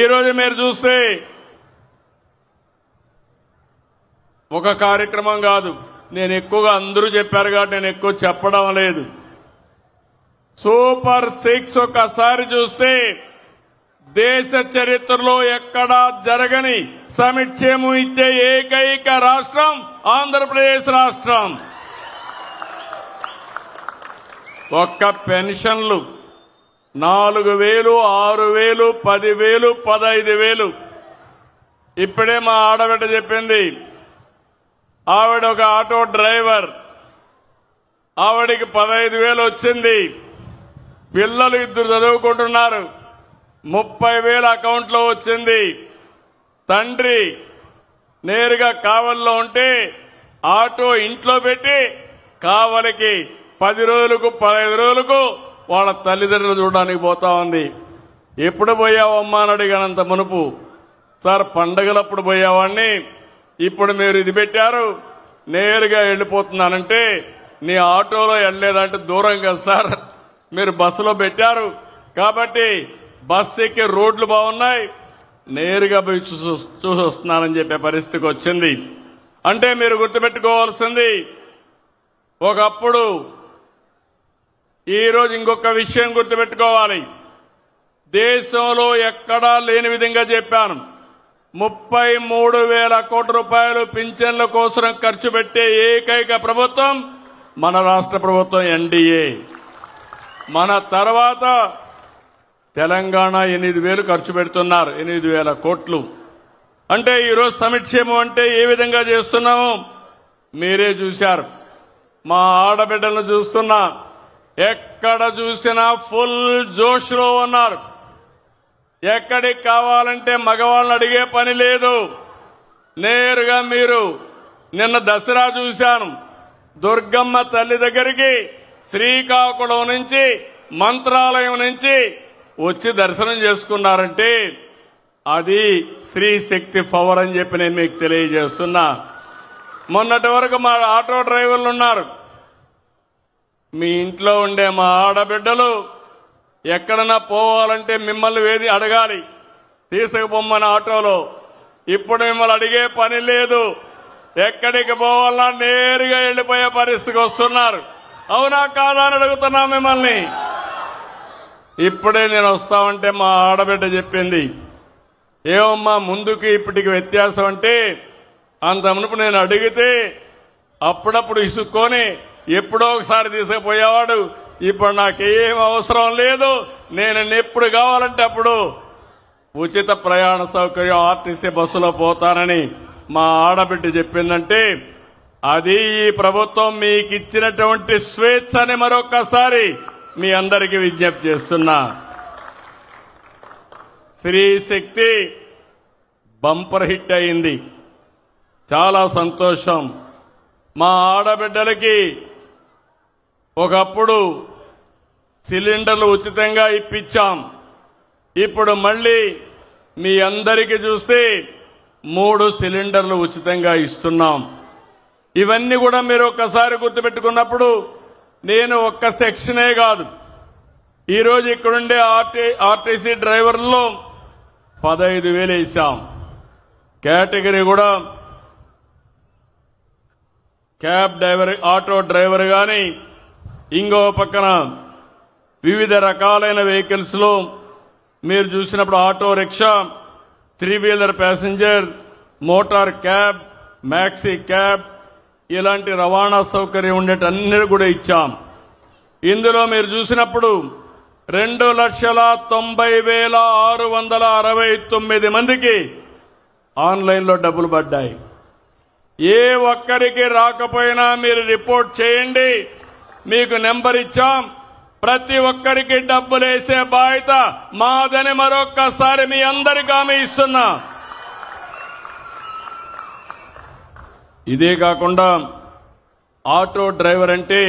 ఈరోజు మీరు చూస్తే ఒక కార్యక్రమం కాదు. నేను ఎక్కువగా అందరూ చెప్పారు కాబట్టి నేను ఎక్కువ చెప్పడం లేదు. సూపర్ సిక్స్ ఒకసారి చూస్తే దేశ చరిత్రలో ఎక్కడా జరగని సమిక్షేమం ఇచ్చే ఏకైక రాష్ట్రం ఆంధ్రప్రదేశ్ రాష్ట్రం. ఒక్క పెన్షన్లు నాలుగు వేలు ఆరు వేలు పది వేలు పదైదు వేలు. ఇప్పుడే మా ఆడబిడ్డ చెప్పింది ఆవిడ ఒక ఆటో డ్రైవర్ ఆవిడికి పదహైదు వేలు వచ్చింది పిల్లలు ఇద్దరు చదువుకుంటున్నారు ముప్పై వేల అకౌంట్లో వచ్చింది. తండ్రి నేరుగా కావల్లో ఉంటే ఆటో ఇంట్లో పెట్టి కావలికి పది రోజులకు పదహైదు రోజులకు వాళ్ళ తల్లిదండ్రులు చూడడానికి పోతా ఉంది. ఎప్పుడు పోయావమ్మా అని అడిగానంత మునుపు సార్ పండగలప్పుడు పోయేవాడిని ఇప్పుడు మీరు ఇది పెట్టారు. నేరుగా వెళ్ళిపోతున్నానంటే నీ ఆటోలో వెళ్ళలేదంటే దూరం కదా సార్. మీరు బస్సులో పెట్టారు. కాబట్టి బస్సు ఎక్కే రోడ్లు బాగున్నాయి. నేరుగా పోయి చూసి చూసి వస్తున్నానని చెప్పే పరిస్థితికి వచ్చింది. అంటే మీరు గుర్తుపెట్టుకోవాల్సింది ఒకప్పుడు ఈరోజు ఇంకొక విషయం గుర్తుపెట్టుకోవాలి. దేశంలో ఎక్కడా లేని విధంగా చెప్పాను. ముప్పై మూడు వేల కోట్ల రూపాయలు పింఛన్ల కోసం ఖర్చు పెట్టే ఏకైక ప్రభుత్వం మన రాష్ట్ర ప్రభుత్వం ఎన్డీఏ మన తర్వాత తెలంగాణ ఎనిమిది వేలు ఖర్చు పెడుతున్నారు ఎనిమిది వేల కోట్లు. అంటే ఈరోజు సమిక్షేమం అంటే ఏ విధంగా చేస్తున్నామో మీరే చూశారు. మా ఆడబిడ్డలను చూస్తున్నా ఎక్కడ చూసినా ఫుల్ జోష్లో ఉన్నారు. ఎక్కడికి కావాలంటే మగవాళ్ళని అడిగే పని లేదు. నేరుగా మీరు నిన్న దసరా చూశాను. దుర్గమ్మ తల్లి దగ్గరికి శ్రీకాకుళం నుంచి మంత్రాలయం నుంచి వచ్చి దర్శనం చేసుకున్నారంటే అది స్త్రీ శక్తి పవర్ అని చెప్పి నేను మీకు తెలియజేస్తున్నా. మొన్నటి వరకు మా ఆటో డ్రైవర్లు ఉన్నారు. మీ ఇంట్లో ఉండే మా ఆడబిడ్డలు ఎక్కడన్నా పోవాలంటే మిమ్మల్ని వేది అడగాలి. తీసుకుపోమ్మని ఆటోలో. ఇప్పుడు మిమ్మల్ని అడిగే పని లేదు. ఎక్కడికి పోవాలన్నా నేరుగా వెళ్ళిపోయే పరిస్థితికి వస్తున్నారు. అవునా కాదా అని అడుగుతున్నా మిమ్మల్ని. ఇప్పుడే నేను వస్తామంటే మా ఆడబిడ్డ చెప్పింది. ఏమమ్మా ముందుకి ఇప్పటికి వ్యత్యాసం అంటే అంత మునుపు నేను అడిగితే అప్పుడప్పుడు ఇసుక్కొని ఎప్పుడో ఒకసారి తీసుకుపోయేవాడు. ఇప్పుడు నాకేం అవసరం లేదు. నేను ఎప్పుడు కావాలంటే అప్పుడు ఉచిత ప్రయాణ సౌకర్యం ఆర్టీసీ బస్సులో పోతానని మా ఆడబిడ్డ చెప్పిందంటే అది ఈ ప్రభుత్వం మీకు ఇచ్చినటువంటి స్వేచ్ఛ అని మీ అందరికీ విజ్ఞప్తి చేస్తున్నా. స్త్రీ శక్తి బంపర్ హిట్ అయింది. చాలా సంతోషం. మా ఆడబిడ్డలకి ఒకప్పుడు సిలిండర్లు ఉచితంగా ఇప్పించాం. ఇప్పుడు మళ్ళీ మీ అందరికీ చూస్తే మూడు సిలిండర్లు ఉచితంగా ఇస్తున్నాం. ఇవన్నీ కూడా మీరు ఒక్కసారి గుర్తుపెట్టుకున్నప్పుడు నేను ఒక్క సెక్షనే కాదు. ఈరోజు ఇక్కడుండే ఆర్టీ ఆర్టీసీ డ్రైవర్లో పదహైదు వేలు వేసాం కేటగిరీ కూడా క్యాబ్ డ్రైవర్ ఆటో డ్రైవర్ కానీ ఇంకో పక్కన వివిధ రకాలైన వెహికల్స్లో మీరు చూసినప్పుడు auto rickshaw three wheeler passenger motor cab maxi cab ఇలాంటి రవాణా సౌకర్యం ఉండేటన్ని కూడా ఇచ్చాం. ఇందులో మీరు చూసినప్పుడు రెండు లక్షల తొంభై వేల ఆరు వందల అరవై తొమ్మిది మందికి ఆన్లైన్లో డబ్బులు పడ్డాయి. ఏ ఒక్కరికి రాకపోయినా మీరు రిపోర్ట్ చేయండి. మీకు నెంబర్ ఇచ్చాం. ప్రతి ఒక్కరికి డబ్బులు వేసే బాధ్యత మాదని మరొక్కసారి మీ అందరికీ ఆమె ఇస్తున్నా. ఇదే కాకుండా ఆటో డ్రైవర్ అంటే